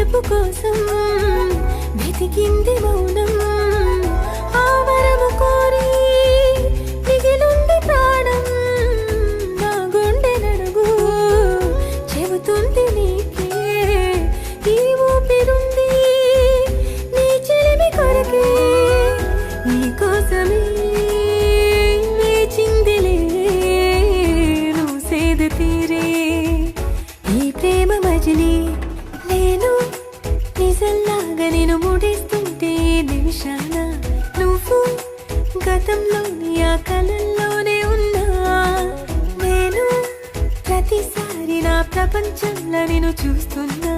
పిలుపు కోసం వెతికింది మౌనం. ఆవరము కోరి మిగిలింది ప్రాణం. నా గుండె నడుగు చెబుతుంది నీకే. ఈ ఊపిరుంది నీ చెలిమి కొరకే. నీ కోసమే వేచిందిలే నువ్వు సేద తీరే. ఈ ప్రేమ మజిలీ నేను గతంలోని ఆ కళల్లోనే ఉన్నా. నేను ప్రతిసారి నా ప్రపంచంలో నేను చూస్తున్నా.